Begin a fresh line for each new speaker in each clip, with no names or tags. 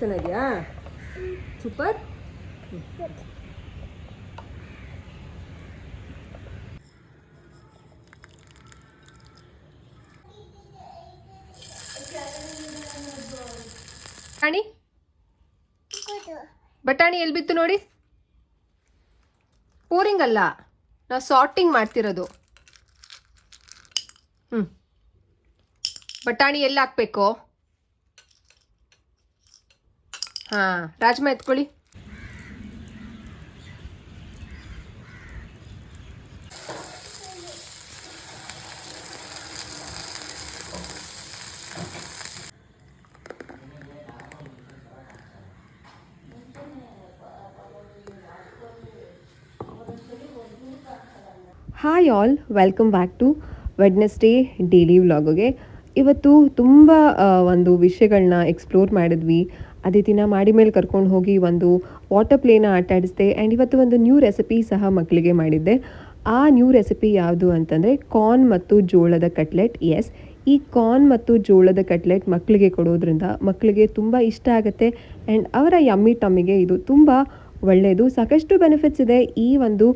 ಚೆನ್ನಾಗಿದೆಯಾ? ಸೂಪರ್. ರಾಣಿ ಬಟಾಣಿ ಎಲ್ಲಿ ಬಿತ್ತು ನೋಡಿ? ಪೂರಿಂಗ್ ಅಲ್ಲ, ನಾವು ಸಾರ್ಟಿಂಗ್ ಮಾಡ್ತಿರೋದು. ಹ್ಞೂ ಬಟಾಣಿ ಎಲ್ಲಿ ಹಾಕ್ಬೇಕು? ಹಾಂ. Rajma, ಎತ್ಕೊಳ್ಳಿ.
Hi all welcome back to Wednesday daily ವ್ಲಾಗ್ಗೆ ಇವತ್ತು ತುಂಬ ಒಂದು ವಿಷಯಗಳನ್ನ ಎಕ್ಸ್ಪ್ಲೋರ್ ಮಾಡಿದ್ವಿ. ಅದೇ ದಿನ ಮಾಡಿ ಮೇಲೆ ಕರ್ಕೊಂಡು ಹೋಗಿ ಒಂದು ವಾಟರ್ ಪ್ಲೇನ ಆಟ ಆಡಿಸಿದೆ. ಆ್ಯಂಡ್ ಇವತ್ತು ಒಂದು ನ್ಯೂ ರೆಸಿಪಿ ಸಹ ಮಕ್ಕಳಿಗೆ ಮಾಡಿದ್ದೆ. ಆ ನ್ಯೂ ರೆಸಿಪಿ ಯಾವುದು ಅಂತಂದರೆ ಕಾರ್ನ್ ಮತ್ತು ಜೋಳದ ಕಟ್ಲೆಟ್ ಎಸ್ ಈ ಕಾರ್ನ್ ಮತ್ತು ಜೋಳದ ಕಟ್ಲೆಟ್ ಮಕ್ಕಳಿಗೆ ಕೊಡೋದ್ರಿಂದ ಮಕ್ಕಳಿಗೆ ತುಂಬ ಇಷ್ಟ ಆಗುತ್ತೆ. ಆ್ಯಂಡ್ ಅವರ ಯಮ್ಮಿ ಟಮ್ಮಿಗೆ ಇದು ತುಂಬ ಒಳ್ಳೆಯದು ಸಾಕಷ್ಟು ಬೆನಿಫಿಟ್ಸ್ ಇದೆ ಈ ಒಂದು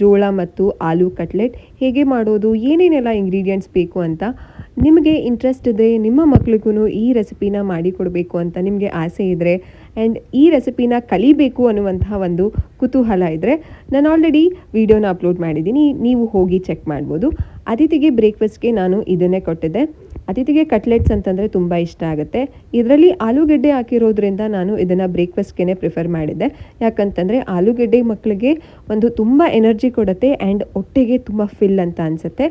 ಜೋಳ ಮತ್ತು ಆಲೂ ಕಟ್ಲೆಟ್ ಹೇಗೆ ಮಾಡೋದು, ಏನೇನೆಲ್ಲ ಇಂಗ್ರೀಡಿಯೆಂಟ್ಸ್ ಬೇಕು ಅಂತ ನಿಮಗೆ ಇಂಟ್ರೆಸ್ಟ್ ಇದೆ, ನಿಮ್ಮ ಮಕ್ಳಿಗೂ ಈ ರೆಸಿಪಿನ ಮಾಡಿಕೊಡಬೇಕು ಅಂತ ನಿಮಗೆ ಆಸೆ ಇದ್ದರೆ ಆ್ಯಂಡ್ ಈ ರೆಸಿಪಿನ ಕಲಿಬೇಕು ಅನ್ನುವಂತಹ ಒಂದು ಕುತೂಹಲ ಇದ್ದರೆ ನಾನು ಆಲ್ರೆಡಿ ವಿಡಿಯೋನ ಅಪ್ಲೋಡ್ ಮಾಡಿದ್ದೀನಿ, ನೀವು ಹೋಗಿ ಚೆಕ್ ಮಾಡ್ಬೋದು. ಅತಿಥಿಗೆ ಬ್ರೇಕ್ಫಾಸ್ಟ್ಗೆ ನಾನು ಇದನ್ನೇ ಕೊಟ್ಟಿದ್ದೆ. ಅತಿಥಿಗೆ ಕಟ್ಲೆಟ್ಸ್ ಅಂತಂದರೆ ತುಂಬ ಇಷ್ಟ ಆಗುತ್ತೆ. ಇದರಲ್ಲಿ ಆಲೂಗೆಡ್ಡೆ ಹಾಕಿರೋದ್ರಿಂದ ನಾನು ಇದನ್ನು ಬ್ರೇಕ್ಫಾಸ್ಟ್ಗೆ ಪ್ರಿಫರ್ ಮಾಡಿದ್ದೆ. ಯಾಕಂತಂದರೆ ಆಲೂಗೆಡ್ಡೆ ಮಕ್ಕಳಿಗೆ ಒಂದು ತುಂಬ ಎನರ್ಜಿ ಕೊಡುತ್ತೆ ಆ್ಯಂಡ್ ಹೊಟ್ಟೆಗೆ ತುಂಬ ಫಿಲ್ ಅಂತ ಅನಿಸುತ್ತೆ.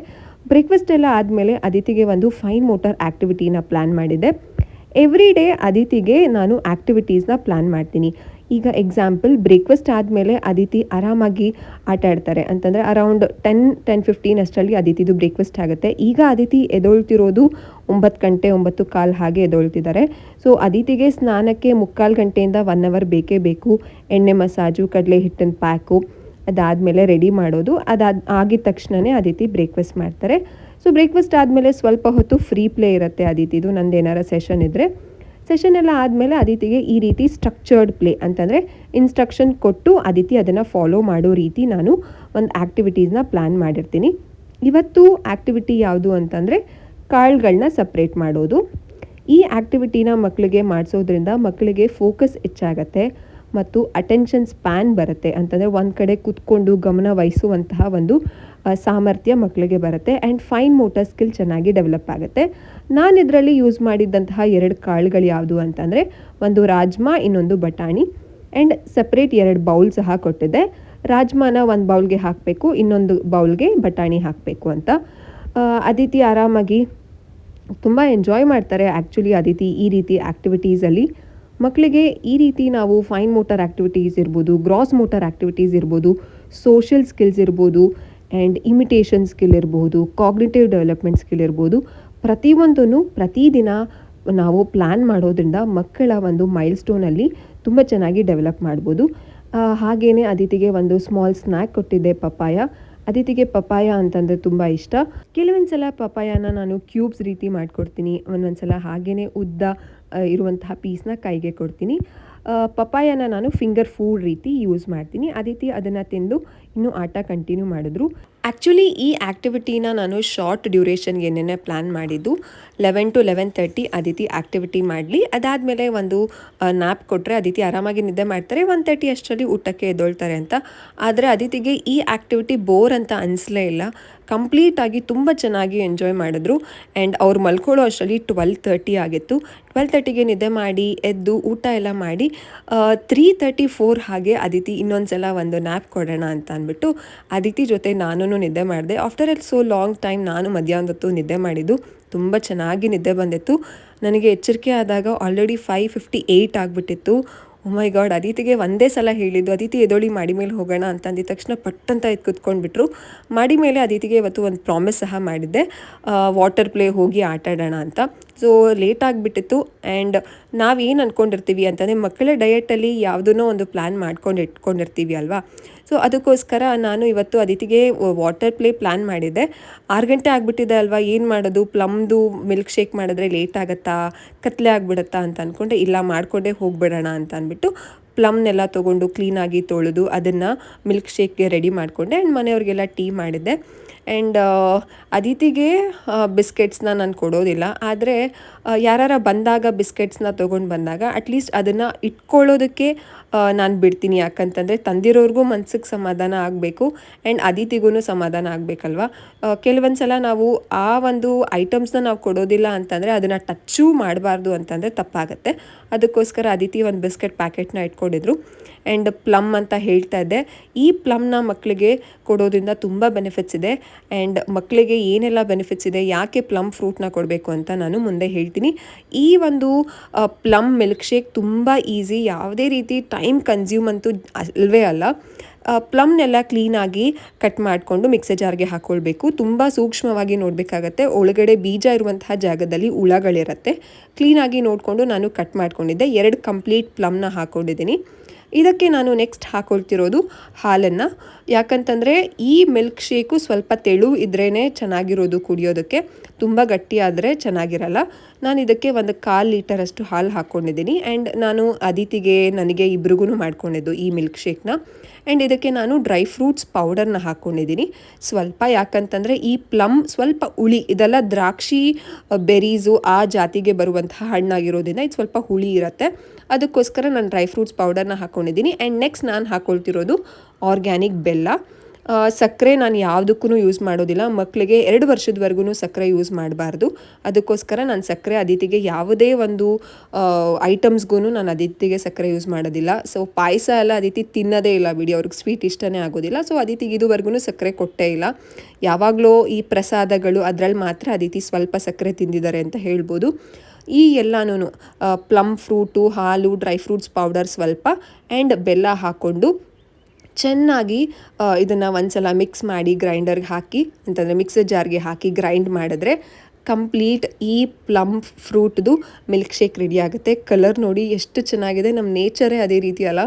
ಬ್ರೇಕ್ಫಾಸ್ಟ್ ಎಲ್ಲ ಆದಮೇಲೆ ಅದಿತಿಗೆ ಒಂದು ಫೈನ್ ಮೋಟರ್ ಆ್ಯಕ್ಟಿವಿಟಿನ ಪ್ಲ್ಯಾನ್ ಮಾಡಿದ್ದೆ. ಎವ್ರಿ ಡೇ ಅದಿತಿಗೆ ನಾನು ಆ್ಯಕ್ಟಿವಿಟೀಸ್ನ ಪ್ಲ್ಯಾನ್ ಮಾಡ್ತೀನಿ. ಈಗ ಎಕ್ಸಾಂಪಲ್ ಬ್ರೇಕ್ಫಾಸ್ಟ್ ಆದಮೇಲೆ ಅದಿತಿ ಆರಾಮಾಗಿ ಆಟ ಆಡ್ತಾರೆ. ಅಂತಂದರೆ ಅರೌಂಡ್ ಟೆನ್ ಟೆನ್ ಫಿಫ್ಟೀನ್ ಅಷ್ಟರಲ್ಲಿ ಅದಿತಿದು ಬ್ರೇಕ್ಫಾಸ್ಟ್ ಆಗುತ್ತೆ. ಈಗ ಅದಿತಿ ಎದೊಳ್ತಿರೋದು ಒಂಬತ್ತು ಗಂಟೆ, ಒಂಬತ್ತು ಕಾಲು ಹಾಗೆ ಎದೊಳ್ತಿದ್ದಾರೆ. ಸೊ ಅದಿತಿಗೆ ಸ್ನಾನಕ್ಕೆ ಮುಕ್ಕಾಲು ಗಂಟೆಯಿಂದ ಒನ್ ಅವರ್ ಬೇಕೇ ಬೇಕು. ಎಣ್ಣೆ ಮಸಾಜು, ಕಡಲೆ ಹಿಟ್ಟಿನ ಪ್ಯಾಕು ಅದಾದಮೇಲೆ ರೆಡಿ ಮಾಡೋದು. ಅದಾದ, ಆಗಿದ ತಕ್ಷಣವೇ ಅದಿತಿ ಬ್ರೇಕ್ಫಾಸ್ಟ್ ಮಾಡ್ತಾರೆ. ಸೊ ಬ್ರೇಕ್ಫಾಸ್ಟ್ ಆದಮೇಲೆ ಸ್ವಲ್ಪ ಹೊತ್ತು ಫ್ರೀ ಪ್ಲೇ ಇರುತ್ತೆ ಅದಿತಿದು ನಂದು ಏನಾರ ಸೆಷನ್ ಇದ್ದರೆ ಸೆಷನ್ ಎಲ್ಲ ಆದಮೇಲೆ ಅದಿತಿಗೆ ಈ ರೀತಿ ಸ್ಟ್ರಕ್ಚರ್ಡ್ ಪ್ಲೇ ಅಂತಂದರೆ ಇನ್ಸ್ಟ್ರಕ್ಷನ್ ಕೊಟ್ಟು ಅದಿತಿ ಅದನ್ನು ಫಾಲೋ ಮಾಡೋ ರೀತಿ ನಾನು ಒಂದು ಆ್ಯಕ್ಟಿವಿಟೀಸ್ನ ಪ್ಲ್ಯಾನ್ ಮಾಡಿರ್ತೀನಿ. ಇವತ್ತು ಆ್ಯಕ್ಟಿವಿಟಿ ಯಾವುದು ಅಂತಂದರೆ ಕಾಳುಗಳನ್ನ ಸಪ್ರೇಟ್ ಮಾಡೋದು. ಈ ಆ್ಯಕ್ಟಿವಿಟಿನ ಮಕ್ಕಳಿಗೆ ಮಾಡಿಸೋದ್ರಿಂದ ಮಕ್ಕಳಿಗೆ ಫೋಕಸ್ ಹೆಚ್ಚಾಗತ್ತೆ. ಮತ್ತು ಅಟೆನ್ಷನ್ ಸ್ಪ್ಯಾನ್ ಬರುತ್ತೆ ಅಂತಂದರೆ ಒಂದು ಕಡೆ ಕೂತ್ಕೊಂಡು ಗಮನ ವಹಿಸುವಂತಹ ಒಂದು ಸಾಮರ್ಥ್ಯ ಮಕ್ಕಳಿಗೆ ಬರುತ್ತೆ. ಆ್ಯಂಡ್ ಫೈನ್ ಮೋಟರ್ ಸ್ಕಿಲ್ ಚೆನ್ನಾಗಿ ಡೆವಲಪ್ ಆಗುತ್ತೆ. ನಾನು ಇದರಲ್ಲಿ ಯೂಸ್ ಮಾಡಿದ್ದಂತಹ ಎರಡು ಕಾಳುಗಳು ಯಾವುದು ಅಂತಂದರೆ, ಒಂದು ರಾಜ್ಮಾ, ಇನ್ನೊಂದು ಬಟಾಣಿ. ಆ್ಯಂಡ್ ಸಪ್ರೇಟ್ ಎರಡು ಬೌಲ್ ಸಹ ಕೊಟ್ಟಿದ್ದೆ. ರಾಜ್ಮಾನ ಒಂದು ಬೌಲ್ಗೆ ಹಾಕಬೇಕು, ಇನ್ನೊಂದು ಬೌಲ್ಗೆ ಬಟಾಣಿ ಹಾಕಬೇಕು ಅಂತ. ಅದಿತಿ ಆರಾಮಾಗಿ ತುಂಬ ಎಂಜಾಯ್ ಮಾಡ್ತಾರೆ. ಆ್ಯಕ್ಚುಲಿ ಅದಿತಿ ಈ ರೀತಿ ಆ್ಯಕ್ಟಿವಿಟೀಸಲ್ಲಿ ಮಕ್ಕಳಿಗೆ ಈ ರೀತಿ ನಾವು ಫೈನ್ ಮೋಟರ್ ಆ್ಯಕ್ಟಿವಿಟೀಸ್ ಇರ್ಬೋದು ಗ್ರಾಸ್ ಮೋಟರ್ ಆ್ಯಕ್ಟಿವಿಟೀಸ್ ಇರ್ಬೋದು ಸೋಷಿಯಲ್ ಸ್ಕಿಲ್ಸ್ ಇರ್ಬೋದು ಆ್ಯಂಡ್ ಇಮಿಟೇಷನ್ ಸ್ಕಿಲ್ ಇರ್ಬೋದು ಕಾಗ್ನಿಟಿವ್ ಡೆವಲಪ್ಮೆಂಟ್ ಸ್ಕಿಲ್ ಇರ್ಬೋದು, ಪ್ರತಿಯೊಂದನ್ನು ಪ್ರತಿದಿನ ನಾವು ಪ್ಲ್ಯಾನ್ ಮಾಡೋದ್ರಿಂದ ಮಕ್ಕಳ ಒಂದು ಮೈಲ್ ಸ್ಟೋನಲ್ಲಿ ತುಂಬ ಚೆನ್ನಾಗಿ ಡೆವಲಪ್ ಮಾಡ್ಬೋದು. ಹಾಗೆಯೇ ಅದಿತಿಗೆ ಒಂದು ಸ್ಮಾಲ್ ಸ್ನ್ಯಾಕ್ ಕೊಟ್ಟಿದ್ದೆ ಪಪ್ಪಾಯ. ಅದಿತಿಗೆ ಪಪಾಯ ಅಂತಂದರೆ ತುಂಬ ಇಷ್ಟ. ಕೆಲವೊಂದು ಸಲ ಪಪಾಯನ ನಾನು ಕ್ಯೂಬ್ಸ್ ರೀತಿ ಮಾಡಿಕೊಡ್ತೀನಿ. ಒಂದೊಂದು ಸಲ ಹಾಗೇ ಉದ್ದ ಇರುವಂತಹ ಪೀಸ್ನ ಕೈಗೆ ಕೊಡ್ತೀನಿ. ಪಪಾಯನ ನಾನು ಫಿಂಗರ್ ಫುಡ್ ರೀತಿ ಯೂಸ್ ಮಾಡ್ತೀನಿ. ಅದಿತಿ ಅದನ್ನು ತಿಂದು ಇನ್ನೂ ಆಟ ಕಂಟಿನ್ಯೂ ಮಾಡಿದ್ರು. ಆ್ಯಕ್ಚುಲಿ ಈ ಆ್ಯಕ್ಟಿವಿಟಿನ ನಾನು ಶಾರ್ಟ್ ಡ್ಯೂರೇಷನ್ಗೆ ಏನೇನೇ ಪ್ಲ್ಯಾನ್ ಮಾಡಿದ್ದು. Eleven to eleven thirty Aditi activity ಮಾಡಲಿ. ಅದಾದಮೇಲೆ ಒಂದು ನ್ಯಾಪ್ ಕೊಟ್ಟರೆ ಅದಿತಿ ಆರಾಮಾಗಿ ನಿದ್ದೆ ಮಾಡ್ತಾರೆ. ಒನ್ ತರ್ಟಿ ಅಷ್ಟರಲ್ಲಿ ಊಟಕ್ಕೆ ಎದ್ದೊಳ್ತಾರೆ ಅಂತ. ಆದರೆ ಅದಿತಿಗೆ ಈ ಆ್ಯಕ್ಟಿವಿಟಿ ಬೋರ್ ಅಂತ ಅನಿಸ್ಲೇ ಇಲ್ಲ. ಕಂಪ್ಲೀಟಾಗಿ ತುಂಬ ಚೆನ್ನಾಗಿ ಎಂಜಾಯ್ ಮಾಡಿದ್ರು. ಆ್ಯಂಡ್ ಅವ್ರು ಮಲ್ಕೊಳ್ಳೋ ಅಷ್ಟರಲ್ಲಿ ಟ್ವೆಲ್ ತರ್ಟಿ ಆಗಿತ್ತು. ಟ್ವೆಲ್ ತರ್ಟಿಗೆ ನಿದ್ದೆ ಮಾಡಿ, ಎದ್ದು ಊಟ ಎಲ್ಲ ಮಾಡಿ ತ್ರೀ ತರ್ಟಿ ಫೋರ್ ಹಾಗೆ ಅದಿತಿ ಇನ್ನೊಂದು ಸಲ ಒಂದು ನ್ಯಾಪ್ ಕೊಡೋಣ ಅಂತ ಅಂದ್ಬಿಟ್ಟು ಅದಿತಿ ಜೊತೆ ನಾನು ನಿದ್ದೆ ಮಾಡಿದೆ. After all so long time ನಾನು ಮಧ್ಯಾಹ್ನದೊತ್ತು ನಿದ್ದೆ ಮಾಡಿದ್ದು. ತುಂಬ ಚೆನ್ನಾಗಿ ನಿದ್ದೆ ಬಂದಿತ್ತು. ನನಗೆ ಎಚ್ಚರಿಕೆ ಆದಾಗ ಆಲ್ರೆಡಿ ಫೈವ್ ಫಿಫ್ಟಿ ಏಯ್ಟ್ ಆಗಿಬಿಟ್ಟಿತ್ತು ಮೈ ಗಾಡ್ ಅದಿತಿಗೆ ಒಂದೇ ಸಲ ಹೇಳಿದ್ದು ಅದಿತಿ ಎದೊಳಿ ಮಾಡಿ ಮೇಲೆ ಹೋಗೋಣ ಅಂತ ಅಂದಿದ ತಕ್ಷಣ ಪಟ್ಟಂತ ಎದ್ದು ಕುತ್ಕೊಂಡ್ಬಿಟ್ರು. ಮಾಡಿ ಮೇಲೆ ಅದಿತಿಗೆ ಇವತ್ತು ಒಂದು ಪ್ರಾಮಿಸ್ ಸಹ ಮಾಡಿದ್ದೆ. ವಾಟರ್ ಪ್ಲೇ ಹೋಗಿ ಆಟ ಆಡೋಣ ಅಂತ. ಸೊ ಲೇಟ್ ಆಗಿಬಿಟ್ಟಿತ್ತು ಆ್ಯಂಡ್ ನಾವೇನು ಅಂದ್ಕೊಂಡಿರ್ತೀವಿ ಅಂತಂದರೆ ಮಕ್ಕಳ ಡಯಟಲ್ಲಿ ಯಾವುದನ್ನೋ ಒಂದು ಪ್ಲ್ಯಾನ್ ಮಾಡ್ಕೊಂಡು ಇಟ್ಕೊಂಡಿರ್ತೀವಿ ಅಲ್ವಾ? ಸೊ ಅದಕ್ಕೋಸ್ಕರ ನಾನು ಇವತ್ತು ಅದಿತಿಗೆ ವಾಟರ್ ಪ್ಲೇ ಪ್ಲ್ಯಾನ್ ಮಾಡಿದ್ದೆ. ಆರು ಗಂಟೆ ಆಗಿಬಿಟ್ಟಿದೆ ಅಲ್ವಾ, ಏನು ಮಾಡೋದು? ಪ್ಲಮ್ದು ಮಿಲ್ಕ್ ಶೇಕ್ ಮಾಡಿದ್ರೆ ಲೇಟ್ ಆಗುತ್ತಾ? ಕತ್ಲೆ ಆಗಿಬಿಡುತ್ತಾ ಅಂತ ಅಂದ್ಕೊಂಡೆ ಇಲ್ಲ, ಮಾಡಿಕೊಂಡೇ ಹೋಗಿಬಿಡೋಣ ಅಂತ ಅಂದ್ಬಿಟ್ಟು ಪ್ಲಮ್ನೆಲ್ಲ ತೊಗೊಂಡು ಕ್ಲೀನಾಗಿ ತೊಳೆದು ಅದನ್ನು ಮಿಲ್ಕ್ ಶೇಕ್ಗೆ ರೆಡಿ ಮಾಡಿಕೊಂಡೆ ಆ್ಯಂಡ್ ಮನೆಯವ್ರಿಗೆಲ್ಲ ಟೀ ಮಾಡಿದ್ದೆ. ಆ್ಯಂಡ್ ಅದಿತಿಗೆ ಬಿಸ್ಕೆಟ್ಸ್ನ ನಾನು ಕೊಡೋದಿಲ್ಲ. ಆದರೆ ಯಾರು ಬಂದಾಗ ಬಿಸ್ಕೆಟ್ಸ್ನ ತೊಗೊಂಡು ಬಂದಾಗ ಅಟ್ಲೀಸ್ಟ್ ಅದನ್ನು ಇಟ್ಕೊಳ್ಳೋದಕ್ಕೆ ನಾನು ಬಿಡ್ತೀನಿ ಯಾಕಂತಂದರೆ ತಂದಿರೋರಿಗೂ ಮನ್ಸಿಗೆ ಸಮಾಧಾನ ಆಗಬೇಕು ಆ್ಯಂಡ್ ಅದಿತಿಗೂ ಸಮಾಧಾನ ಆಗಬೇಕಲ್ವ? ಕೆಲವೊಂದು ಸಲ ನಾವು ಆ ಒಂದು ಐಟಮ್ಸ್ನ ನಾವು ಕೊಡೋದಿಲ್ಲ ಅಂತಂದರೆ ಅದನ್ನು ಟಚ್ಚೂ ಮಾಡಬಾರ್ದು ಅಂತಂದರೆ ತಪ್ಪಾಗುತ್ತೆ. ಅದಕ್ಕೋಸ್ಕರ ಅದಿತಿ ಒಂದು ಬಿಸ್ಕೆಟ್ ಪ್ಯಾಕೆಟ್ನ ಇಟ್ಕೊಂಡಿದ್ರು. ಆ್ಯಂಡ್ ಪ್ಲಮ್ ಅಂತ ಹೇಳ್ತಾ ಇದ್ದೆ. ಈ ಪ್ಲಮ್ನ ಮಕ್ಕಳಿಗೆ ಕೊಡೋದ್ರಿಂದ ತುಂಬ ಬೆನಿಫಿಟ್ಸ್ ಇದೆ. ಆ್ಯಂಡ್ ಮಕ್ಕಳಿಗೆ ಏನೆಲ್ಲ ಬೆನಿಫಿಟ್ಸ್ ಇದೆ, ಯಾಕೆ ಪ್ಲಮ್ ಫ್ರೂಟ್ನ ಕೊಡಬೇಕು ಅಂತ ನಾನು ಮುಂದೆ ಹೇಳ್ತೀನಿ. ಈ ಒಂದು ಪ್ಲಮ್ ಮಿಲ್ಕ್ ಶೇಕ್ ತುಂಬ ಈಸಿ ಯಾವುದೇ ರೀತಿ ಟೈಮ್ ಕನ್ಸ್ಯೂಮ್ ಅಂತೂ ಅಲ್ವೇ ಅಲ್ಲ. ಪ್ಲಮ್ನೆಲ್ಲ ಕ್ಲೀನಾಗಿ ಕಟ್ ಮಾಡಿಕೊಂಡು ಮಿಕ್ಸರ್ ಜಾರ್ಗೆ ಹಾಕ್ಕೊಳ್ಬೇಕು ತುಂಬ ಸೂಕ್ಷ್ಮವಾಗಿ ನೋಡಬೇಕಾಗತ್ತೆ. ಒಳಗಡೆ ಬೀಜ ಇರುವಂತಹ ಜಾಗದಲ್ಲಿ ಹುಳಗಳಿರುತ್ತೆ. ಕ್ಲೀನಾಗಿ ನೋಡಿಕೊಂಡು ನಾನು ಕಟ್ ಮಾಡ್ಕೊಂಡಿದ್ದೆ. ಎರಡು ಕಂಪ್ಲೀಟ್ ಪ್ಲಮ್ನ ಹಾಕ್ಕೊಂಡಿದ್ದೀನಿ ಇದಕ್ಕೆ ನಾನು ನೆಕ್ಸ್ಟ್ ಹಾಕೊಳ್ತಿರೋದು ಹಾಲನ್ನು. ಯಾಕಂತಂದರೆ ಈ ಮಿಲ್ಕ್ ಶೇಕು ಸ್ವಲ್ಪ ತೆಳು ಇದ್ರೇ ಚೆನ್ನಾಗಿರೋದು ಕುಡಿಯೋದಕ್ಕೆ. ತುಂಬ ಗಟ್ಟಿಯಾದರೆ ಚೆನ್ನಾಗಿರಲ್ಲ. ನಾನು ಇದಕ್ಕೆ ಒಂದು ಕಾಲು ಲೀಟರಷ್ಟು ಹಾಲು ಹಾಕ್ಕೊಂಡಿದ್ದೀನಿ. ಆ್ಯಂಡ್ ನಾನು ಅದಿತಿಗೆ, ನನಗೆ ಇಬ್ರಿಗೂ ಮಾಡ್ಕೊಂಡಿದ್ದು ಈ ಮಿಲ್ಕ್ ಶೇಕ್ನ ಆ್ಯಂಡ್ ಇದಕ್ಕೆ ನಾನು ಡ್ರೈ ಫ್ರೂಟ್ಸ್ ಪೌಡರ್ನ ಹಾಕ್ಕೊಂಡಿದ್ದೀನಿ. ಸ್ವಲ್ಪ ಯಾಕಂತಂದರೆ ಈ ಪ್ಲಮ್ ಸ್ವಲ್ಪ ಹುಳಿ, ಇದೆಲ್ಲ ದ್ರಾಕ್ಷಿ ಬೆರೀಸು ಆ ಜಾತಿಗೆ ಬರುವಂತಹ ಹಣ್ಣಾಗಿರೋದ್ರಿಂದ ಇದು ಸ್ವಲ್ಪ ಹುಳಿ ಇರುತ್ತೆ. ಅದಕ್ಕೋಸ್ಕರ ನಾನು ಡ್ರೈ ಫ್ರೂಟ್ಸ್ ಪೌಡರ್ನ ಹಾಕ್ಕೊಂಡಿದ್ದೀನಿ. ಆ್ಯಂಡ್ ನೆಕ್ಸ್ಟ್ ನಾನು ಹಾಕ್ಕೊಳ್ತಿರೋದು ಆರ್ಗ್ಯಾನಿಕ್ ಬೆಲ್ಲ. ಸಕ್ಕರೆ ನಾನು ಯಾವುದಕ್ಕೂ ಯೂಸ್ ಮಾಡೋದಿಲ್ಲ. ಮಕ್ಕಳಿಗೆ ಎರಡು ವರ್ಷದವರೆಗೂ ಸಕ್ಕರೆ ಯೂಸ್ ಮಾಡಬಾರ್ದು. ಅದಕ್ಕೋಸ್ಕರ ನಾನು ಸಕ್ಕರೆ ಅದಿತಿಗೆ ಯಾವುದೇ ಒಂದು ಐಟಮ್ಸ್ಗೂ ನಾನು ಅದಿತಿಗೆ ಸಕ್ಕರೆ ಯೂಸ್ ಮಾಡೋದಿಲ್ಲ. ಸೊ ಪಾಯಸ ಎಲ್ಲ ಅದಿತಿ ತಿನ್ನೋದೇ ಇಲ್ಲ ಬಿಡಿ. ಅವ್ರಿಗೆ ಸ್ವೀಟ್ ಇಷ್ಟನೇ ಆಗೋದಿಲ್ಲ. ಸೊ ಅದಿತಿಗೆ ಇದುವರೆಗೂ ಸಕ್ಕರೆ ಕೊಟ್ಟೇ ಇಲ್ಲ. ಯಾವಾಗಲೂ ಈ ಪ್ರಸಾದಗಳು ಅದರಲ್ಲಿ ಮಾತ್ರ ಅದಿತಿ ಸ್ವಲ್ಪ ಸಕ್ಕರೆ ತಿಂದಿದ್ದಾರೆ ಅಂತ ಹೇಳ್ಬೋದು. ಈ ಎಲ್ಲನೂ ಪ್ಲಮ್ ಫ್ರೂಟು ಹಾಲು ಡ್ರೈ ಫ್ರೂಟ್ಸ್ ಪೌಡರ್ ಸ್ವಲ್ಪ ಆ್ಯಂಡ್ ಬೆಲ್ಲ ಹಾಕ್ಕೊಂಡು ಚೆನ್ನಾಗಿ ಇದನ್ನು ಒಂದ್ಸಲ ಮಿಕ್ಸ್ ಮಾಡಿ ಗ್ರೈಂಡರ್ಗೆ ಹಾಕಿ ಅಂತಂದರೆ ಮಿಕ್ಸರ್ ಜಾರ್ಗೆ ಹಾಕಿ ಗ್ರೈಂಡ್ ಮಾಡಿದ್ರೆ ಕಂಪ್ಲೀಟ್ ಈ ಪ್ಲಮ್ ಫ್ರೂಟ್ದು ಮಿಲ್ಕ್ ಶೇಕ್ ರೆಡಿ ಆಗುತ್ತೆ. ಕಲರ್ ನೋಡಿ ಎಷ್ಟು ಚೆನ್ನಾಗಿದೆ. ನಮ್ಮ ನೇಚರೇ ಅದೇ ರೀತಿ ಅಲ್ಲ.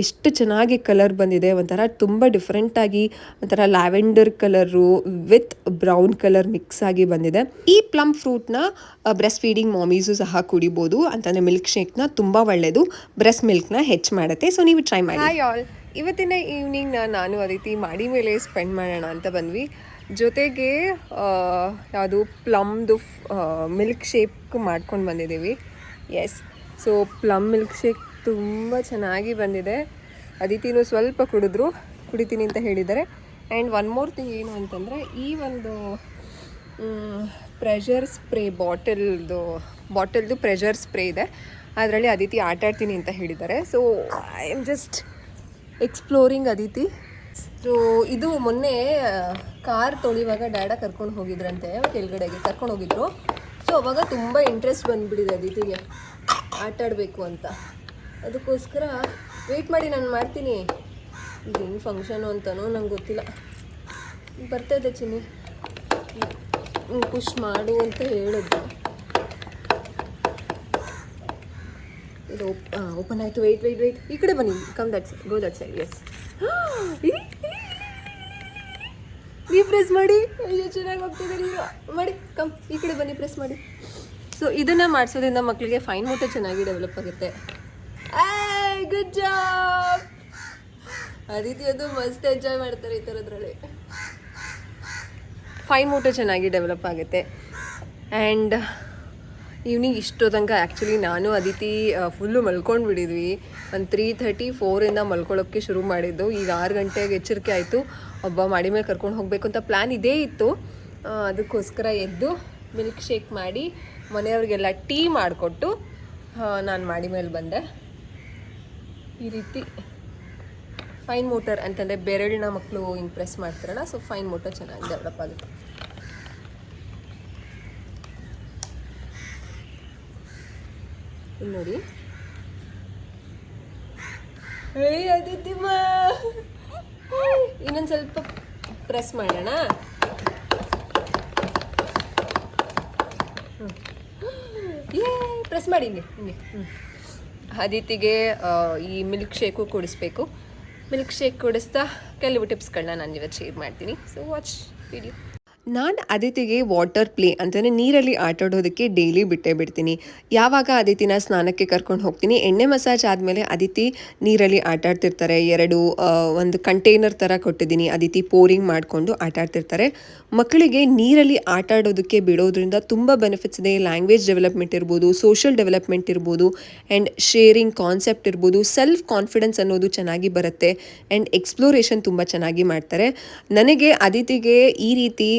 ಎಷ್ಟು ಚೆನ್ನಾಗಿ ಕಲರ್ ಬಂದಿದೆ ಒಂಥರ ತುಂಬ ಡಿಫ್ರೆಂಟಾಗಿ ಒಂಥರ lavender colour with brown colour mix ಆಗಿ ಬಂದಿದೆ. ಈ ಪ್ಲಮ್ ಫ್ರೂಟ್ನ ಬ್ರೆಸ್ಟ್ ಫೀಡಿಂಗ್ ಮಾಮೀಸು ಸಹ ಕುಡಿಬೋದು. ಅಂತಂದರೆ ಮಿಲ್ಕ್ ಶೇಕ್ನ ತುಂಬ ಒಳ್ಳೆಯದು ಬ್ರೆಸ್ಟ್ ಮಿಲ್ಕ್ನ ಹೆಚ್ಚು ಮಾಡುತ್ತೆ. ಸೊ ನೀವು ಟ್ರೈ ಮಾಡಿ. ಆಲ್ ಇವತ್ತಿನ ಈವ್ನಿಂಗ್ನ ನಾನು ಅದೇ ರೀತಿ ಮಾಡಿ ಮೇಲೆ ಸ್ಪೆಂಡ್ ಮಾಡೋಣ ಅಂತ ಬಂದ್ವಿ. ಜೊತೆಗೆ ಯಾವುದು ಪ್ಲಮ್ದು ಮಿಲ್ಕ್ ಶೇಕ್ ಮಾಡ್ಕೊಂಡು ಬಂದಿದ್ದೀವಿ. Yes so plum milk shake ತುಂಬ ಚೆನ್ನಾಗಿ ಬಂದಿದೆ. ಅದಿತಿನೂ ಸ್ವಲ್ಪ ಕುಡಿದ್ರು. ಕುಡಿತೀನಿ ಅಂತ ಹೇಳಿದ್ದಾರೆ. ಆ್ಯಂಡ್ ಒನ್ ಮೋರ್ ಥಿಂಗ್ ಏನು ಅಂತಂದರೆ, ಈ ಒಂದು ಪ್ರೆಷರ್ ಸ್ಪ್ರೇ ಬಾಟಲ್ದು ಬಾಟಲ್ದು ಪ್ರೆಷರ್ ಸ್ಪ್ರೇ ಇದೆ. ಅದರಲ್ಲಿ ಅದಿತಿ ಆಟಾಡ್ತೀನಿ ಅಂತ ಹೇಳಿದ್ದಾರೆ. So I am just exploring Aditi. So ಇದು ಮೊನ್ನೆ ಕಾರ್ ತೊಳಿವಾಗ ಡ್ಯಾಡ ಕರ್ಕೊಂಡು ಹೋಗಿದ್ರಂತೆ, ಕೆಳಗಡೆಗೆ ಕರ್ಕೊಂಡು ಹೋಗಿದ್ರು. ಸೊ ಅವಾಗ ತುಂಬ ಇಂಟ್ರೆಸ್ಟ್ ಬಂದುಬಿಟ್ಟಿದೆ ಅದಿತಿಗೆ. ಆಟ ಆಡಬೇಕು ಅಂತ. ಅದಕ್ಕೋಸ್ಕರ ವೆಯ್ಟ್ ಮಾಡಿ ನಾನು ಮಾಡ್ತೀನಿ. ಇದು ಹೆಂಗೆ ಫಂಕ್ಷನು ಅಂತನೋ ನಂಗೆ ಗೊತ್ತಿಲ್ಲ. ಬರ್ತಾ ಇದೆ ಚಿನ್ನಿ. ಪುಷ್ ಮಾಡು ಅಂತ ಹೇಳಿದ್ರು ಇದು ಓಪನ್ ಆಯಿತು. ವೆಯ್ಟ್ ವೆಯ್ಟ್ ವೆಯ್ಟ್ ಈ ಕಡೆ ಬನ್ನಿ. Come that side go that side yes ನೀವು ಪ್ರೆಸ್ ಮಾಡಿ. ಅಯ್ಯೋ, ಚೆನ್ನಾಗಿ ಹೋಗ್ತಿದೆ ಮಾಡಿ ಕಮ್ ಈ ಕಡೆ ಬನ್ನಿ ಪ್ರೆಸ್ ಮಾಡಿ. ಸೊ ಇದನ್ನು ಮಾಡಿಸೋದ್ರಿಂದ ಮಕ್ಕಳಿಗೆ ಫೈನ್ ಮೋಟರ್ ಚೆನ್ನಾಗಿ ಡೆವಲಪ್ ಆಗುತ್ತೆ. ಗುಡ್ ಜಾಬ್ ಆ ಅದು ಮಸ್ತ್ ಎಂಜಾಯ್ ಮಾಡ್ತಾರೆ ಈ ಥರದ್ರಲ್ಲಿ. ಫೈನ್ ಮೋಟರ್ ಚೆನ್ನಾಗಿ ಡೆವಲಪ್ ಆಗುತ್ತೆ. ಆ್ಯಂಡ್ ಈವ್ನಿಂಗ್ ಇಷ್ಟು ಆ್ಯಕ್ಚುಲಿ ನಾನು, ಅದಿತಿ ಫುಲ್ಲು ಮಲ್ಕೊಂಡು ಬಿಡಿದ್ವಿ ಒಂದು ತ್ರೀ ಥರ್ಟಿ ಫೋರಿಂದ ಮಲ್ಕೊಳ್ಳೋಕ್ಕೆ ಶುರು ಮಾಡಿದ್ದು. ಈಗ ಆರು ಗಂಟೆಗೆ ಎಚ್ಚರಿಕೆ ಆಯಿತು. ಒಬ್ಬ ಮಾಡಿ ಮೇಲೆ ಕರ್ಕೊಂಡು ಹೋಗಬೇಕು ಅಂತ ಪ್ಲ್ಯಾನ್ ಇದೇ ಇತ್ತು. ಅದಕ್ಕೋಸ್ಕರ ಎದ್ದು ಮಿಲ್ಕ್ ಶೇಕ್ ಮಾಡಿ ಮನೆಯವ್ರಿಗೆಲ್ಲ ಟೀ ಮಾಡಿಕೊಟ್ಟು ನಾನು ಮಾಡಿ ಮೇಲೆ ಬಂದೆ. ಈ ರೀತಿ ಫೈನ್ ಮೋಟರ್ ಅಂತಂದರೆ ಬೆರಳಿನ ಮಕ್ಕಳು ಇಂಪ್ರೆಸ್ ಮಾಡ್ತಾರಲ್ಲ ಸೊ ಫೈನ್ ಮೋಟರ್ ಚೆನ್ನಾಗಿ ಡೆವಲಪ್ ಆಗುತ್ತೆ. ಇಲ್ಲಿ ನೋಡಿ. ಏಯ್ ಇನ್ನೊಂದು ಸ್ವಲ್ಪ ಪ್ರೆಸ್ ಮಾಡೋಣ. ಏ ಪ್ರೆಸ್ ಮಾಡಿ ಹಿಂಗೆ ಹಿಂಗೆ. ಅದಿತಿಗೆ ಈ ಮಿಲ್ಕ್ ಶೇಕು ಕುಡಿಸ್ಬೇಕು.
ಮಿಲ್ಕ್ ಶೇಕ್ ಕುಡಿಸ್ತಾ ಕೆಲವು ಟಿಪ್ಸ್ಗಳನ್ನ ನಾನು ಇವತ್ತು ಶೇರ್ ಮಾಡ್ತೀನಿ. ಸೊ ವಾಚ್ ವಿಡಿಯೋ
ನಾನು ಅದಿತಿಗೆ ವಾಟರ್ ಪ್ಲೇ ಅಂತಂದರೆ ನೀರಲ್ಲಿ ಆಟಾಡೋದಕ್ಕೆ ಡೈಲಿ ಬಿಟ್ಟೇ ಬಿಡ್ತೀನಿ. ಯಾವಾಗ ಅದಿತಿನ ಸ್ನಾನಕ್ಕೆ ಕರ್ಕೊಂಡು ಹೋಗ್ತೀನಿ, ಎಣ್ಣೆ ಮಸಾಜ್ ಆದಮೇಲೆ ಅದಿತಿ ನೀರಲ್ಲಿ ಆಟಾಡ್ತಿರ್ತಾರೆ. ಎರಡು ಒಂದು ಕಂಟೈನರ್ ಥರ ಕೊಟ್ಟಿದ್ದೀನಿ. ಅದಿತಿ ಪೋರಿಂಗ್ ಮಾಡಿಕೊಂಡು ಆಟಾಡ್ತಿರ್ತಾರೆ. ಮಕ್ಕಳಿಗೆ ನೀರಲ್ಲಿ ಆಟಾಡೋದಕ್ಕೆ ಬಿಡೋದ್ರಿಂದ ತುಂಬ ಬೆನಿಫಿಟ್ಸ್ ಇದೆ. ಲ್ಯಾಂಗ್ವೇಜ್ ಡೆವಲಪ್ಮೆಂಟ್ ಇರ್ಬೋದು ಸೋಷಿಯಲ್ ಡೆವಲಪ್ಮೆಂಟ್ ಇರ್ಬೋದು ಆ್ಯಂಡ್ ಶೇರಿಂಗ್ ಕಾನ್ಸೆಪ್ಟ್ ಇರ್ಬೋದು ಸೆಲ್ಫ್ ಕಾನ್ಫಿಡೆನ್ಸ್ ಅನ್ನೋದು ಚೆನ್ನಾಗಿ ಬರುತ್ತೆ ಆ್ಯಂಡ್ ಎಕ್ಸ್ಪ್ಲೋರೇಷನ್ ತುಂಬ ಚೆನ್ನಾಗಿ ಮಾಡ್ತಾರೆ. ನನಗೆ ಅದಿತಿಗೆ ಈ ರೀತಿ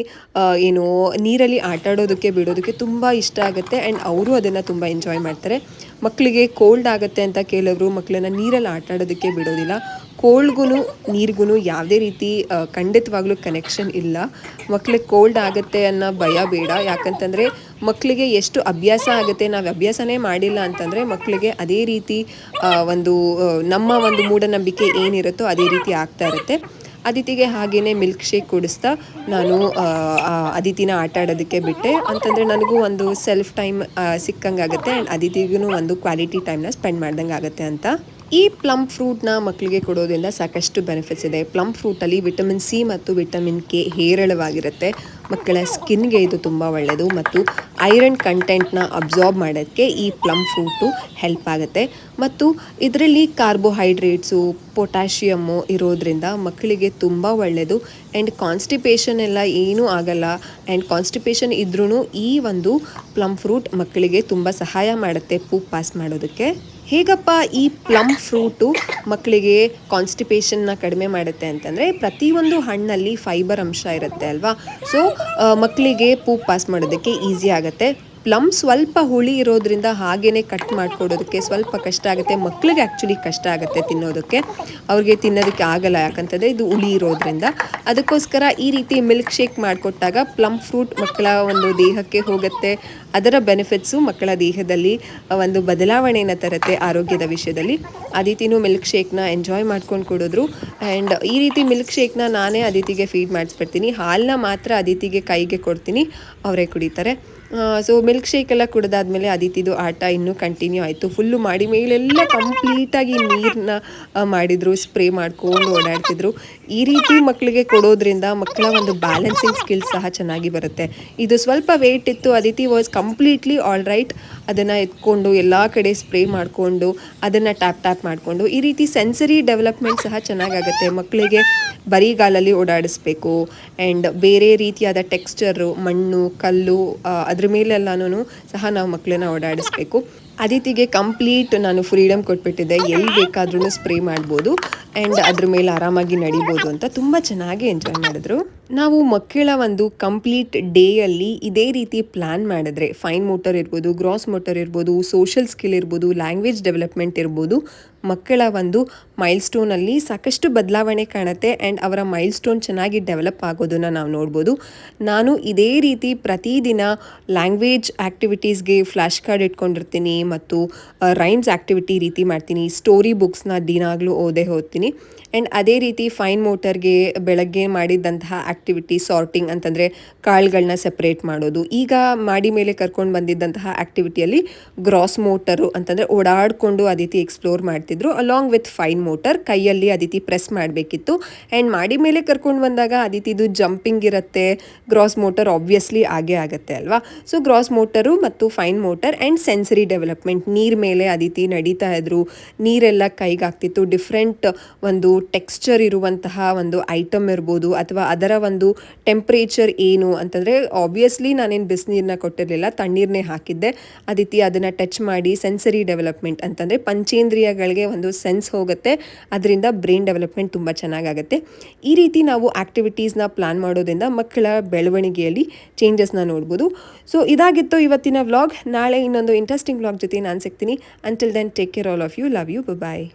ಏನು, ನೀರಲ್ಲಿ ಆಟ ಆಡೋದಕ್ಕೆ ಬಿಡೋದಕ್ಕೆ ತುಂಬ ಇಷ್ಟ ಆಗುತ್ತೆ ಆ್ಯಂಡ್ ಅವರು ಅದನ್ನು ತುಂಬ ಎಂಜಾಯ್ ಮಾಡ್ತಾರೆ. ಮಕ್ಕಳಿಗೆ ಕೋಲ್ಡ್ ಆಗುತ್ತೆ ಅಂತ ಕೆಲವರು ಮಕ್ಕಳನ್ನ ನೀರಲ್ಲಿ ಆಟ ಆಡೋದಕ್ಕೆ ಬಿಡೋದಿಲ್ಲ. ಕೋಲ್ಡ್ಗೂ ನೀರಿಗೂ ಯಾವುದೇ ರೀತಿ ಖಂಡಿತವಾಗ್ಲೂ ಕನೆಕ್ಷನ್ ಇಲ್ಲ. ಮಕ್ಕಳಿಗೆ ಕೋಲ್ಡ್ ಆಗುತ್ತೆ ಅನ್ನೋ ಭಯ ಬೇಡ. ಯಾಕಂತಂದರೆ ಮಕ್ಕಳಿಗೆ ಎಷ್ಟು ಅಭ್ಯಾಸ ಆಗುತ್ತೆ, ನಾವು ಅಭ್ಯಾಸನೇ ಮಾಡಿಲ್ಲ ಅಂತಂದರೆ ಮಕ್ಕಳಿಗೆ ಅದೇ ರೀತಿ ಒಂದು ನಮ್ಮ ಒಂದು ಮೂಢನಂಬಿಕೆ ಏನಿರುತ್ತೋ ಅದೇ ರೀತಿ ಆಗ್ತಾ ಇರುತ್ತೆ. ಅದಿತಿಗೆ ಹಾಗೇ ಮಿಲ್ಕ್ ಶೇಕ್ ಕುಡಿಸ್ತಾ ನಾನು ಅದಿತಿನ ಆಟ ಆಡೋದಕ್ಕೆ ಬಿಟ್ಟೆ. ಅಂತಂದರೆ ನನಗೂ ಒಂದು ಸೆಲ್ಫ್ ಟೈಮ್ ಸಿಕ್ಕಂಗಾಗುತ್ತೆ. ಆ್ಯಂಡ್ ಅದಿತಿಗೂ ಒಂದು ಕ್ವಾಲಿಟಿ ಟೈಮ್ನ ಸ್ಪೆಂಡ್ ಮಾಡ್ದಂಗೆ ಆಗುತ್ತೆ ಅಂತ. ಈ ಪ್ಲಮ್ ಫ್ರೂಟ್ನ ಮಕ್ಕಳಿಗೆ ಕೊಡೋದ್ರಿಂದ ಸಾಕಷ್ಟು ಬೆನಿಫಿಟ್ಸ್ ಇದೆ. ಪ್ಲಮ್ ಫ್ರೂಟಲ್ಲಿ ವಿಟಮಿನ್ ಸಿ ಮತ್ತು ವಿಟಮಿನ್ ಕೆ ಹೇರಳವಾಗಿರುತ್ತೆ. ಮಕ್ಕಳ ಸ್ಕಿನ್ಗೆ ಇದು ತುಂಬ ಒಳ್ಳೆಯದು ಮತ್ತು ಐರನ್ ಕಂಟೆಂಟ್ನ ಅಬ್ಸಾರ್ಬ್ ಮಾಡೋಕ್ಕೆ ಈ ಪ್ಲಮ್ ಫ್ರೂಟು ಹೆಲ್ಪ್ ಆಗುತ್ತೆ. ಮತ್ತು ಇದರಲ್ಲಿ ಕಾರ್ಬೋಹೈಡ್ರೇಟ್ಸು ಪೊಟ್ಯಾಷಿಯಮ್ಮು ಇರೋದ್ರಿಂದ ಮಕ್ಕಳಿಗೆ ತುಂಬ ಒಳ್ಳೆಯದು ಆ್ಯಂಡ್ ಕಾನ್ಸ್ಟಿಪೇಷನ್ ಎಲ್ಲ ಏನೂ ಆಗಲ್ಲ. ಆ್ಯಂಡ್ ಕಾನ್ಸ್ಟಿಪೇಷನ್ ಇದ್ರೂ ಈ ಒಂದು ಪ್ಲಮ್ ಫ್ರೂಟ್ ಮಕ್ಕಳಿಗೆ ತುಂಬ ಸಹಾಯ ಮಾಡುತ್ತೆ. ಪೂಪ್ ಪಾಸ್ ಮಾಡೋದಕ್ಕೆ. ಹೇಗಪ್ಪ ಈ ಪ್ಲಮ್ ಫ್ರೂಟು ಮಕ್ಕಳಿಗೆ ಕಾನ್ಸ್ಟಿಪೇಷನ್ನ ಕಡಿಮೆ ಮಾಡುತ್ತೆ ಅಂತಂದರೆ ಪ್ರತಿಯೊಂದು ಹಣ್ಣಲ್ಲಿ ಫೈಬರ್ ಅಂಶ ಇರುತ್ತೆ ಅಲ್ವಾ? ಸೊ ಮಕ್ಕಳಿಗೆ ಪೂಪ್ ಪಾಸ್ ಮಾಡೋದಕ್ಕೆ ಈಸಿ ಆಗುತ್ತೆ. ಪ್ಲಮ್ ಸ್ವಲ್ಪ ಹುಳಿ ಇರೋದ್ರಿಂದ ಹಾಗೇನೆ ಕಟ್ ಮಾಡಿಕೊಡೋದಕ್ಕೆ ಸ್ವಲ್ಪ ಕಷ್ಟ ಆಗುತ್ತೆ. ಮಕ್ಕಳಿಗೆ ಆ್ಯಕ್ಚುಲಿ ಕಷ್ಟ ಆಗುತ್ತೆ ತಿನ್ನೋದಕ್ಕೆ. ಅವ್ರಿಗೆ ತಿನ್ನೋದಕ್ಕೆ ಆಗಲ್ಲ, ಯಾಕಂತಂದರೆ ಇದು ಹುಳಿ ಇರೋದ್ರಿಂದ. ಅದಕ್ಕೋಸ್ಕರ ಈ ರೀತಿ ಮಿಲ್ಕ್ ಶೇಕ್ ಮಾಡಿಕೊಟ್ಟಾಗ ಪ್ಲಮ್ ಫ್ರೂಟ್ ಮಕ್ಕಳ ಒಂದು ದೇಹಕ್ಕೆ ಹೋಗುತ್ತೆ. ಅದರ ಬೆನಿಫಿಟ್ಸು ಮಕ್ಕಳ ದೇಹದಲ್ಲಿ ಒಂದು ಬದಲಾವಣೆಯನ್ನು ತರುತ್ತೆ ಆರೋಗ್ಯದ ವಿಷಯದಲ್ಲಿ. ಅದಿತಿನೂ ಮಿಲ್ಕ್ ಶೇಕ್ನ ಎಂಜಾಯ್ ಮಾಡ್ಕೊಂಡು ಕೊಡಿದ್ರು. ಆ್ಯಂಡ್ ಈ ರೀತಿ ಮಿಲ್ಕ್ ಶೇಕ್ನ ನಾನೇ ಅದಿತಿಗೆ ಫೀಡ್ ಮಾಡಿಸ್ಬಿಡ್ತೀನಿ. ಹಾಲನ್ನ ಮಾತ್ರ ಅದಿತಿಗೆ ಕೈಗೆ ಕೊಡ್ತೀನಿ. ಅವರೇ ಕುಡಿತಾರೆ. ಸೊ ಮಿಲ್ಕ್ ಶೇಕ್ ಎಲ್ಲ ಕುಡಿದಾದ್ಮೇಲೆ ಅದಿತಿದು ಆಟ ಇನ್ನೂ ಕಂಟಿನ್ಯೂ ಆಯಿತು. ಫುಲ್ಲು ಮಾಡಿ ಮೇಲೆಲ್ಲ ಕಂಪ್ಲೀಟಾಗಿ ನೀರನ್ನ ಮಾಡಿದರು ಸ್ಪ್ರೇ ಮಾಡ್ಕೊಂಡು ಓಡಾಡ್ತಿದ್ರು. ಈ ರೀತಿ ಮಕ್ಕಳಿಗೆ ಕೊಡೋದ್ರಿಂದ ಮಕ್ಕಳ ಒಂದು ಬ್ಯಾಲೆನ್ಸಿಂಗ್ ಸ್ಕಿಲ್ಸ್ ಸಹ ಚೆನ್ನಾಗಿ ಬರುತ್ತೆ. ಇದು ಸ್ವಲ್ಪ ವೆಯ್ಟ್ ಇತ್ತು, Aditi was completely all right ಅದನ್ನು ಎತ್ಕೊಂಡು ಎಲ್ಲ ಕಡೆ ಸ್ಪ್ರೇ ಮಾಡಿಕೊಂಡು ಅದನ್ನು ಟ್ಯಾಪ್ ಟ್ಯಾಪ್ ಮಾಡಿಕೊಂಡು ಈ ರೀತಿ ಸೆನ್ಸರಿ ಡೆವಲಪ್ಮೆಂಟ್ ಸಹ ಚೆನ್ನಾಗಾಗುತ್ತೆ. ಮಕ್ಕಳಿಗೆ ಬರಿಗಾಲಲ್ಲಿ ಓಡಾಡಿಸ್ಬೇಕು. ಆ್ಯಂಡ್ ಬೇರೆ ರೀತಿಯಾದ ಟೆಕ್ಸ್ಚರು ಮಣ್ಣು, ಕಲ್ಲು ಅದ್ರ ಮೇಲೆಲ್ಲನೂ ಸಹ ನಾವು ಮಕ್ಕಳನ್ನ ಓಡಾಡಿಸ್ಬೇಕು. ಅದಿತಿಗೆ ಕಂಪ್ಲೀಟ್ ನಾನು ಫ್ರೀಡಮ್ ಕೊಟ್ಬಿಟ್ಟಿದ್ದೆ. ಎಲ್ಲಿ ಬೇಕಾದ್ರೂ ಸ್ಪ್ರೇ ಮಾಡ್ಬೋದು. ಆ್ಯಂಡ್ ಅದ್ರ ಮೇಲೆ ಆರಾಮಾಗಿ ನಡಿಬೋದು ಅಂತ ತುಂಬ ಚೆನ್ನಾಗಿ ಎಂಜಾಯ್ ಮಾಡಿದ್ರು. ನಾವು ಮಕ್ಕಳ ಒಂದು ಕಂಪ್ಲೀಟ್ ಡೇಯಲ್ಲಿ ಇದೇ ರೀತಿ ಪ್ಲ್ಯಾನ್ ಮಾಡಿದ್ರೆ, ಫೈನ್ ಮೋಟರ್ ಇರ್ಬೋದು, ಗ್ರಾಸ್ ಮೋಟರ್ ಇರ್ಬೋದು ಸೋಷಲ್ ಸ್ಕಿಲ್ ಇರ್ಬೋದು ಲ್ಯಾಂಗ್ವೇಜ್ ಡೆವಲಪ್ಮೆಂಟ್ ಇರ್ಬೋದು, ಮಕ್ಕಳ ಒಂದು ಮೈಲ್ ಸ್ಟೋನಲ್ಲಿ ಸಾಕಷ್ಟು ಬದಲಾವಣೆ ಕಾಣುತ್ತೆ ಆ್ಯಂಡ್ ಅವರ ಮೈಲ್ ಸ್ಟೋನ್ ಚೆನ್ನಾಗಿ ಡೆವಲಪ್ ಆಗೋದನ್ನು ನಾವು ನೋಡ್ಬೋದು. ನಾನು ಇದೇ ರೀತಿ ಪ್ರತಿದಿನ ಲ್ಯಾಂಗ್ವೇಜ್ ಆ್ಯಕ್ಟಿವಿಟೀಸ್ಗೆ ಫ್ಲ್ಯಾಶ್ ಕಾರ್ಡ್ ಇಟ್ಕೊಂಡಿರ್ತೀನಿ ಮತ್ತು ರೈಮ್ಸ್ ಆ್ಯಕ್ಟಿವಿಟಿ ರೀತಿ ಮಾಡ್ತೀನಿ ಸ್ಟೋರಿ ಬುಕ್ಸ್ನ ದಿನಾಗಲೂ ಓದೇ ಓದ್ತೀನಿ ಆ್ಯಂಡ್ ಅದೇ ರೀತಿ ಫೈನ್ ಮೋಟರ್ಗೆ ಬೆಳಗ್ಗೆ ಮಾಡಿದ್ದಂತಹ ಆ್ಯಕ್ಟಿವಿಟಿ ಸಾರ್ಟಿಂಗ್ ಅಂತಂದರೆ ಕಾಳುಗಳನ್ನ ಸೆಪ್ರೇಟ್ ಮಾಡೋದು. ಈಗ ಮಾಡಿ ಮೇಲೆ ಕರ್ಕೊಂಡು ಬಂದಿದ್ದಂತಹ ಆ್ಯಕ್ಟಿವಿಟಿಯಲ್ಲಿ ಗ್ರಾಸ್ ಮೋಟರು ಅಂತಂದರೆ ಓಡಾಡಿಕೊಂಡು ಅದಿತಿ ಎಕ್ಸ್ಪ್ಲೋರ್ ಮಾಡ್ತಿದ್ರು. ಅಲಾಂಗ್ ವಿತ್ ಫೈನ್ ಮೋಟರ್ ಕೈಯಲ್ಲಿ ಅದಿತಿ ಪ್ರೆಸ್ ಮಾಡಬೇಕಿತ್ತು. ಆ್ಯಂಡ್ ಮಾಡಿ ಮೇಲೆ ಕರ್ಕೊಂಡು ಬಂದಾಗ ಅದಿತಿದು ಜಂಪಿಂಗ್ ಇರುತ್ತೆ. ಗ್ರಾಸ್ ಮೋಟರ್ ಆಬ್ವಿಯಸ್ಲಿ ಆಗೇ ಆಗುತ್ತೆ ಅಲ್ವಾ? ಸೊ ಗ್ರಾಸ್ ಮೋಟರು ಮತ್ತು fine motor and sensory development ನೀರು ಮೇಲೆ ಅದಿತಿ ನಡೀತಾ ಇದ್ರು. ನೀರೆಲ್ಲ ಕೈಗಾಗ್ತಿತ್ತು. ಡಿಫ್ರೆಂಟ್ ಒಂದು ಟೆಕ್ಸ್ಚರ್ ಇರುವಂತಹ ಒಂದು ಐಟಮ್ ಇರ್ಬೋದು ಅಥವಾ ಅದರ ಒಂದು ಟೆಂಪ್ರೇಚರ್ ಏನು ಅಂತಂದರೆ ಆಬ್ವಿಯಸ್ಲಿ ನಾನೇನು ಬಿಸಿನೀರನ್ನ ಕೊಟ್ಟಿರಲಿಲ್ಲ ತಣ್ಣೀರನ್ನೇ ಹಾಕಿದ್ದೆ. ಅದಿತಿ ಅದನ್ನು ಟಚ್ ಮಾಡಿ ಸೆನ್ಸರಿ ಡೆವಲಪ್ಮೆಂಟ್ ಅಂತಂದರೆ ಪಂಚೇಂದ್ರಿಯಗಳಿಗೆ ಒಂದು ಸೆನ್ಸ್ ಹೋಗುತ್ತೆ. ಅದರಿಂದ ಬ್ರೈನ್ ಡೆವಲಪ್ಮೆಂಟ್ ತುಂಬ ಚೆನ್ನಾಗಾಗುತ್ತೆ. ಈ ರೀತಿ ನಾವು ಆ್ಯಕ್ಟಿವಿಟೀಸ್ನ ಪ್ಲಾನ್ ಮಾಡೋದ್ರಿಂದ ಮಕ್ಕಳ ಬೆಳವಣಿಗೆಯಲ್ಲಿ ಚೇಂಜಸ್ನ ನೋಡ್ಬೋದು. ಸೊ ಇದಾಗಿತ್ತು ಇವತ್ತಿನ ವ್ಲಾಗ್ ನಾಳೆ ಇನ್ನೊಂದು ಇಂಟ್ರೆಸ್ಟಿಂಗ್ ವ್ಲಾಗ್ ಜೊತೆ ನಾನು ಸಿಗ್ತೀನಿ. Until then take care all of you love you bye